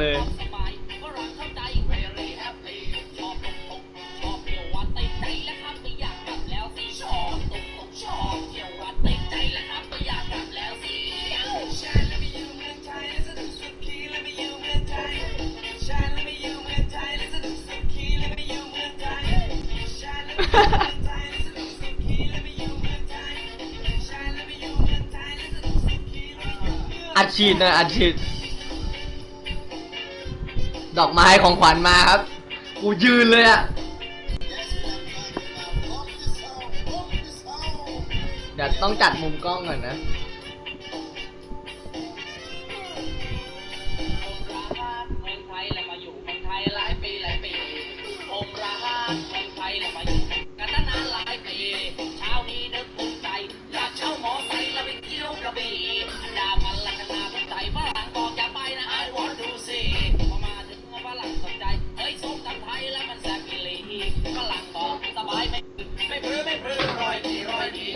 เลย อัดฉีดนะอัดฉีด ดอกไม้ของขวัญมาครับ กูยืนเลยอะเดี๋ยวต้องจัดมุมกล้องก่อนนะ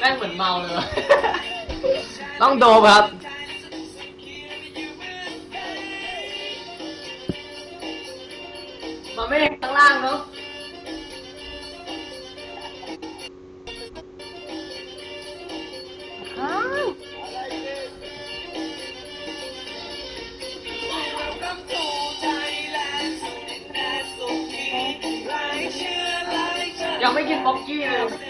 แม่งเหมือนเมาเลย ต้องโดบครับมานไม่ได้ข้างล่างเนาะยังไม่กินบ็อกกี้เลย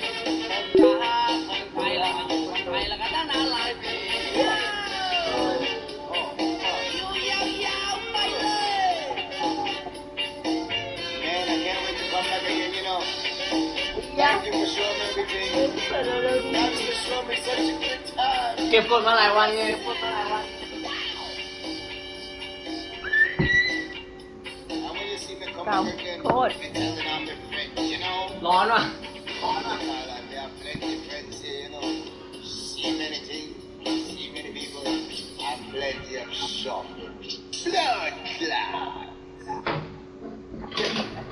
เก็บกดมาหลายวันเลยโคตรร้อนว่ะ plenty of shopping. Blood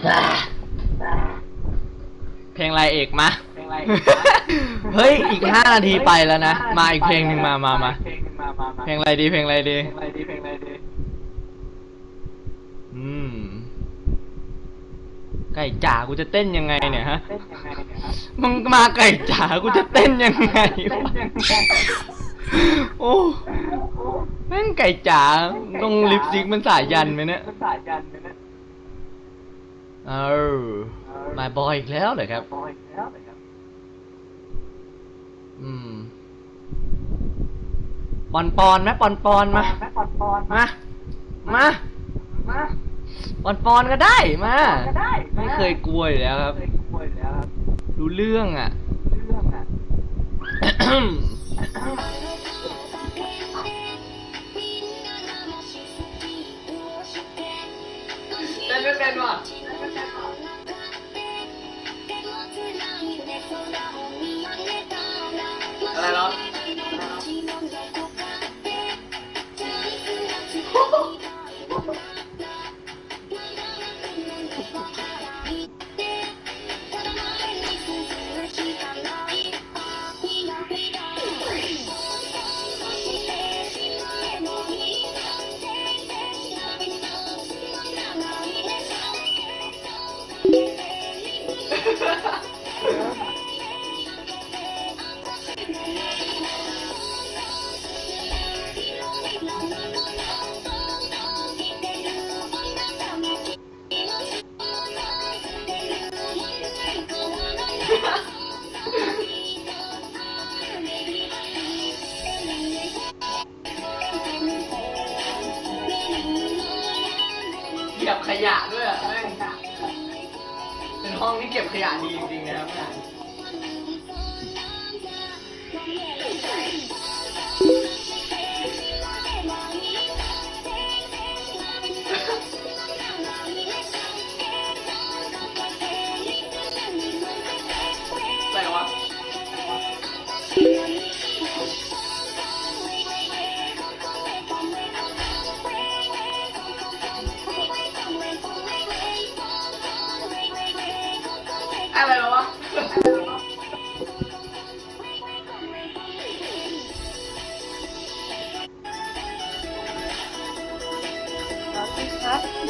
cloud. เพลงอะไรเอกมา เฮ้ย อีกห้านาทีไปแล้วนะ มาอีกเพลงหนึ่งมามามาเพลงอะไรดี เพลงอะไรดี อืม ไก่จ๋ากูจะเต้นยังไงเนี่ยฮะ มึงมาไก่จ๋ากูจะเต้นยังไงโอ้แม่งไก่จ๋าต้องลิปซิกมันสายยันไหมเนี่ยสายยันไหมเนี่ย เออ มาบอยอีกแล้วเหรอครับ อืม ปอนปอนไหมปอนปอนมา มา มา มาปอนปอนก็ได้มา ไม่เคยกลัวอยู่แล้วครับดูเรื่องอะ เป็นเป็นว่ะ Thank you. ก็บขยะด้วยอะแม่งเป็นห้องที่เก็บขยะดีจริงๆนะครับ อะไรวะ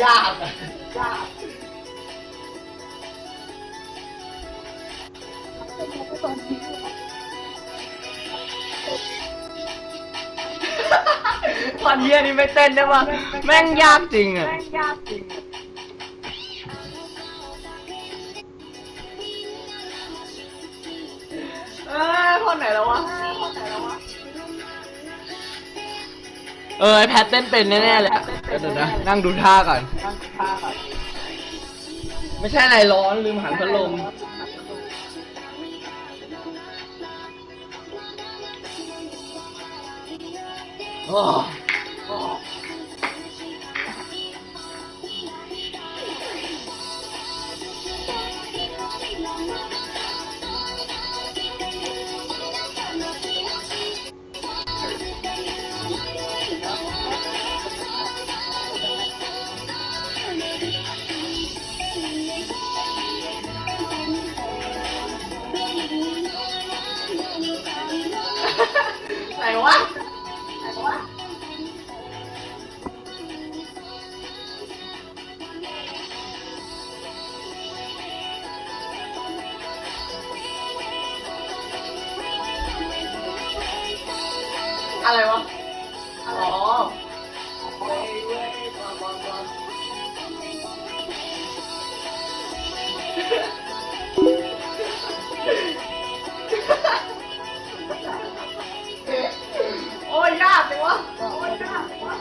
ยากอะยากตอนเยี่ยนี่ไม่เต้นได้ปะแม่งยากจริงอะ แม่งยากจริง เออไอแพทเต้นเป็นแน่ๆเลยอะเดี๋ยวนะนั่งดูท่าก่อนนั่งท่าแบบไม่ใช่อะไรร้อนลืมหันพัดลมโอ้ อะไรวะ อ๋อเว้ยเว้ยบอลบอลบอลโอ้ยยากจังวะ โอ้ยยากจังวะ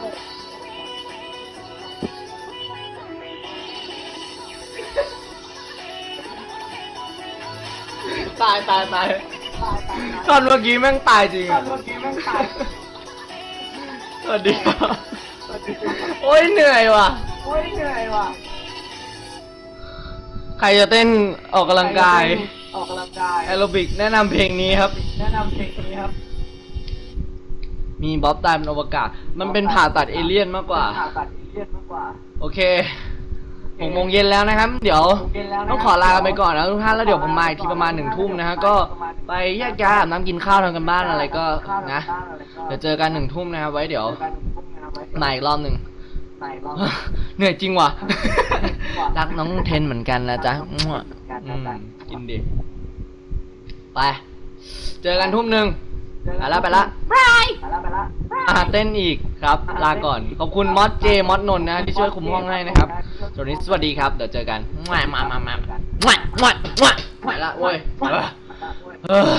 ตายตายตายตอนเมื่อกี้แม่งตายจริงตออะนเมื่อกี้แม่งตายส วัสดีครับโอ้ยเหนื่อยว่ะ โอ้ยเหนื่อยว่ะใครจะเต้นออกกำลังกายออกกำลังกายแอโรบิกแนะนำเพลงนี้ครับ แนะนำเพลงนี้ครับ มีบ๊อบตายเป็นอวกาศ มันเป็นผ่าตัดเอเลี่ยนมากกว่า ผ่าตัดเอเลี่ยนมากกว่า โอเค หกโมงเย็นแล้วนะครับ เดี๋ยวต้องขอลากันไปก่อนนะทุกท่านแล้วเดี๋ยวผมมาอีกทีประมาณหนึ่งทุ่มนะฮะก็ไปแยกย้ายอาบน้ำกินข้าวทำกันบ้านอะไรก็นะเดี๋ยวเจอกันหนึ่งทุ่มนะครับไว้เดี๋ยวเจอกันหนึ่งทุ่มาอีกรอบหนึ่งเหนื่อยจริงว่ะรักน้องเทนเหมือนกันนะจ๊ะอืมกินดิไป เจอกันทุ่มหนึ่ง ไปละไปละบายอ่าเต้นอีกครับ ลาก่อน ขอบคุณมอสเจมอสนนนะที่ช่วยคุมห้องให้นะครับสวัสดีสวัสดีครับ เดี๋ยวเจอกันมามามามามามามาไปละโว้ยเออ